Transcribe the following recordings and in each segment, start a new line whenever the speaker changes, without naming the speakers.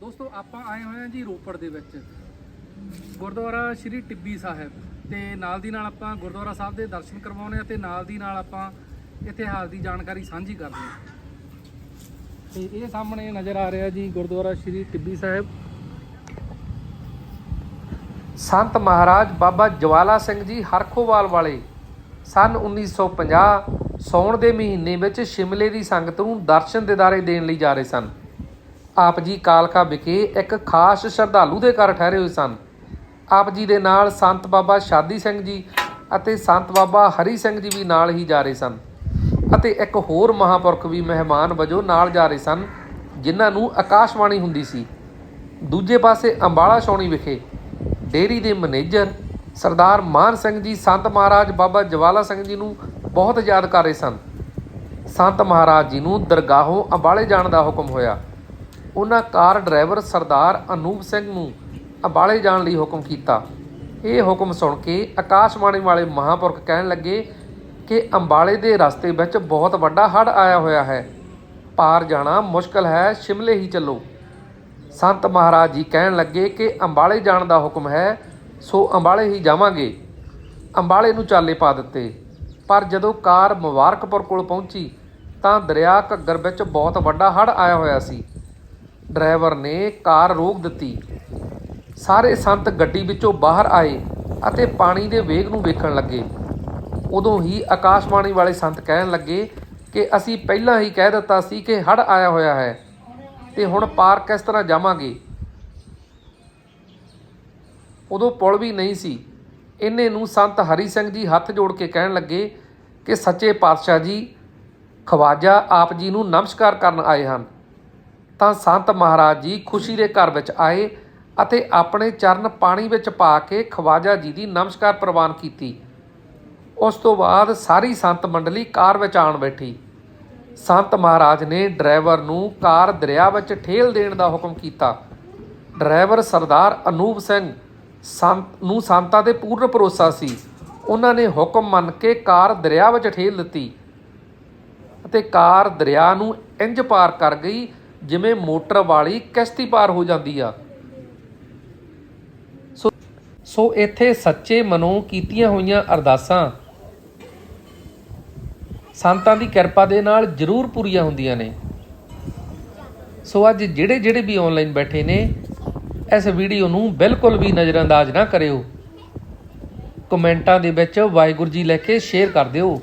ਦੋਸਤੋ, ਆਪਾਂ ਆਏ ਹੋਏ ਹਾਂ ਜੀ ਰੋਪੜ ਦੇ ਵਿੱਚ। ਗੁਰਦੁਆਰਾ ਸ਼੍ਰੀ ਟਿੱਬੀ ਸਾਹਿਬ ਤੇ ਨਾਲ ਦੀ ਨਾਲ ਆਪਾਂ ਗੁਰਦੁਆਰਾ ਸਾਹਿਬ ਦੇ ਦਰਸ਼ਨ ਕਰਵਾਉਣੇ ਆ ਤੇ ਨਾਲ ਦੀ ਨਾਲ ਆਪਾਂ ਇਤਿਹਾਸ ਦੀ ਜਾਣਕਾਰੀ ਸਾਂਝੀ ਕਰਦੇ ਹਾਂ ਤੇ ਇਹ ਸਾਹਮਣੇ ਨਜ਼ਰ ਆ ਰਿਹਾ ਜੀ ਗੁਰਦੁਆਰਾ ਸ਼੍ਰੀ ਟਿੱਬੀ ਸਾਹਿਬ। ਸੰਤ ਮਹਾਰਾਜ ਬਾਬਾ ਜਵਾਲਾ ਸਿੰਘ ਜੀ ਹਰਖੋਵਾਲ ਵਾਲੇ ਸਨ 1950 ਸੌਣ ਦੇ ਮਹੀਨੇ ਵਿੱਚ ਸ਼ਿਮਲੇ ਦੀ ਸੰਗਤ ਨੂੰ ਦਰਸ਼ਨ ਦਿਦਾਰੇ ਦੇਣ ਲਈ ਜਾ ਰਹੇ ਸਨ। ਆਪ ਜੀ ਕਾਲਕਾ ਵਿਖੇ ਇੱਕ ਖਾਸ ਸ਼ਰਧਾਲੂ ਦੇ ਘਰ ਠਹਿਰੇ ਹੋਏ ਸਨ। ਆਪ ਜੀ ਦੇ ਨਾਲ ਸੰਤ ਬਾਬਾ ਸ਼ਾਦੀ ਸਿੰਘ ਜੀ ਅਤੇ ਸੰਤ ਬਾਬਾ ਹਰੀ ਸਿੰਘ ਜੀ ਵੀ ਨਾਲ ਹੀ ਜਾ ਰਹੇ ਸਨ ਅਤੇ ਇੱਕ ਹੋਰ ਮਹਾਪੁਰਖ ਵੀ ਮਹਿਮਾਨ ਵਜੋਂ ਨਾਲ ਜਾ ਰਹੇ ਸਨ, ਜਿਨ੍ਹਾਂ ਨੂੰ ਆਕਾਸ਼ਵਾਣੀ ਹੁੰਦੀ ਸੀ। ਦੂਜੇ ਪਾਸੇ ਅੰਬਾਲਾ ਛਾਉਣੀ ਵਿਖੇ ਡੇਰੀ ਦੇ ਮੈਨੇਜਰ ਸਰਦਾਰ ਮਾਨ ਸਿੰਘ ਜੀ, ਸੰਤ ਮਹਾਰਾਜ ਬਾਬਾ ਜਵਾਲਾ ਸਿੰਘ ਜੀ ਨੂੰ ਬਹੁਤ ਯਾਦ ਕਰ ਰਹੇ ਸਨ। ਸੰਤ ਮਹਾਰਾਜ ਜੀ ਨੂੰ ਦਰਗਾਹੋਂ ਅੰਬਾਲੇ ਜਾਣ ਦਾ ਹੁਕਮ ਹੋਇਆ। ਉਹਨਾਂ ਕਾਰ ਡਰਾਈਵਰ ਸਰਦਾਰ ਅਨੂਪ ਸਿੰਘ ਨੂੰ ਅੰਬਾਲੇ ਜਾਣ ਲਈ ਹੁਕਮ ਕੀਤਾ। ਇਹ ਹੁਕਮ ਸੁਣ ਕੇ ਆਕਾਸ਼ਵਾਣੀ ਵਾਲੇ ਮਹਾਪੁਰਖ ਕਹਿਣ ਲੱਗੇ ਕਿ ਅੰਬਾਲੇ ਦੇ ਰਸਤੇ ਵਿੱਚ ਬਹੁਤ ਵੱਡਾ ਹੜ੍ਹ ਆਇਆ ਹੋਇਆ ਹੈ। ਪਾਰ ਜਾਣਾ ਮੁਸ਼ਕਲ ਹੈ, ਸ਼ਿਮਲੇ ਹੀ ਚੱਲੋ। ਸੰਤ ਮਹਾਰਾਜ ਜੀ ਕਹਿਣ ਲੱਗੇ ਕਿ ਅੰਬਾਲੇ ਜਾਣ ਦਾ ਹੁਕਮ ਹੈ, ਸੋ ਅੰਬਾਲੇ ਹੀ ਜਾਵਾਂਗੇ। ਅੰਬਾਲੇ ਨੂੰ ਚਾਲੇ ਪਾ ਦਿੱਤੇ। ਪਰ ਜਦੋਂ ਕਾਰ ਮੁਬਾਰਕਪੁਰ ਕੋਲ ਪਹੁੰਚੀ, ਤਾਂ ਦਰਿਆ ਘੱਗਰ ਵਿੱਚ ਬਹੁਤ ਵੱਡਾ ਹੜ੍ਹ ਆਇਆ ਹੋਇਆ ਸੀ। ਡਰਾਈਵਰ ਨੇ ਕਾਰ ਰੋਕ ਦਿੱਤੀ। ਸਾਰੇ ਸੰਤ ਗੱਡੀ ਵਿੱਚੋਂ ਬਾਹਰ ਆਏ ਅਤੇ ਪਾਣੀ ਦੇ ਵੇਗ ਨੂੰ ਵੇਖਣ ਲੱਗੇ। ਉਦੋਂ ਹੀ ਆਕਾਸ਼ਵਾਣੀ ਵਾਲੇ ਸੰਤ ਕਹਿਣ ਲੱਗੇ ਕਿ ਅਸੀਂ ਪਹਿਲਾਂ ਹੀ ਕਹਿ ਦਿੱਤਾ ਸੀ ਕਿ ਹੜ੍ਹ ਆਇਆ ਹੋਇਆ ਹੈ ਤੇ ਹੁਣ ਪਾਰ ਕਿਸ ਤਰ੍ਹਾਂ ਜਾਵਾਂਗੇ? ਉਦੋਂ ਪੁਲ ਵੀ ਨਹੀਂ ਸੀ। ਇੰਨੇ ਨੂੰ ਸੰਤ ਹਰੀ ਸਿੰਘ ਜੀ ਹੱਥ ਜੋੜ ਕੇ ਕਹਿਣ ਲੱਗੇ ਕਿ ਸੱਚੇ ਪਾਤਸ਼ਾਹ ਜੀ, ਖਵਾਜਾ ਆਪ ਜੀ ਨੂੰ ਨਮਸਕਾਰ ਕਰਨ ਆਏ ਹਨ। ਤਾਂ ਸੰਤ ਮਹਾਰਾਜ ਜੀ ਖੁਸ਼ੀ ਦੇ ਘਰ ਵਿੱਚ ਆਏ ਅਤੇ ਆਪਣੇ ਚਰਨ ਪਾਣੀ ਵਿੱਚ ਪਾ ਕੇ ਖਵਾਜਾ ਜੀ ਦੀ ਨਮਸਕਾਰ ਪ੍ਰਵਾਨ ਕੀਤੀ। ਉਸ ਤੋਂ ਬਾਅਦ ਸਾਰੀ ਸੰਤ ਮੰਡਲੀ ਕਾਰ ਵਿੱਚ ਆਣ ਬੈਠੀ। ਸੰਤ ਮਹਾਰਾਜ ਨੇ ਡਰਾਈਵਰ ਨੂੰ ਕਾਰ ਦਰਿਆ ਵਿੱਚ ਠੇਲ ਦੇਣ ਦਾ ਹੁਕਮ ਕੀਤਾ। ਡਰਾਈਵਰ ਸਰਦਾਰ ਅਨੂਪ ਸਿੰਘ ਸੰਤ ਨੂੰ ਸੰਤਾਂ ਤੇ ਪੂਰਨ ਭਰੋਸਾ ਸੀ। ਉਹਨਾਂ ਨੇ ਹੁਕਮ ਮੰਨ ਕੇ ਕਾਰ ਦਰਿਆ ਵਿੱਚ ਠੇਲ ਦਿੱਤੀ ਅਤੇ ਕਾਰ ਦਰਿਆ ਨੂੰ ਇੰਜ ਪਾਰ ਕਰ ਗਈ ਜਿਵੇਂ ਮੋਟਰ ਵਾਲੀ ਕਿਸ਼ਤੀ ਪਾਰ ਹੋ ਜਾਂਦੀ ਆ। ਸੋ ਸੋ ਇੱਥੇ ਸੱਚੇ ਮਨੋਂ ਕੀਤੀਆਂ ਹੋਈਆਂ ਅਰਦਾਸਾਂ ਸੰਤਾਂ ਦੀ ਕਿਰਪਾ ਦੇ ਨਾਲ ਜ਼ਰੂਰ ਪੂਰੀਆਂ ਹੁੰਦੀਆਂ ਨੇ। ਸੋ ਅੱਜ ਜਿਹੜੇ ਜਿਹੜੇ ਵੀ ਆਨਲਾਈਨ ਬੈਠੇ ਨੇ, ਇਸ ਵੀਡੀਓ ਨੂੰ ਬਿਲਕੁਲ ਵੀ ਨਜ਼ਰਅੰਦਾਜ਼ ਨਾ ਕਰਿਓ। ਕਮੈਂਟਾਂ ਦੇ ਵਿੱਚ ਵਾਹਿਗੁਰੂ ਜੀ ਲੈ ਕੇ ਸ਼ੇਅਰ ਕਰ ਦਿਓ।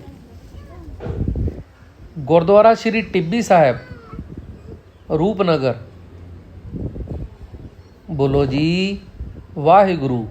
ਗੁਰਦੁਆਰਾ ਸ਼੍ਰੀ ਟਿੱਬੀ ਸਾਹਿਬ ਰੂਪਨਗਰ। ਬੋਲੋ ਜੀ ਵਾਹਿਗੁਰੂ।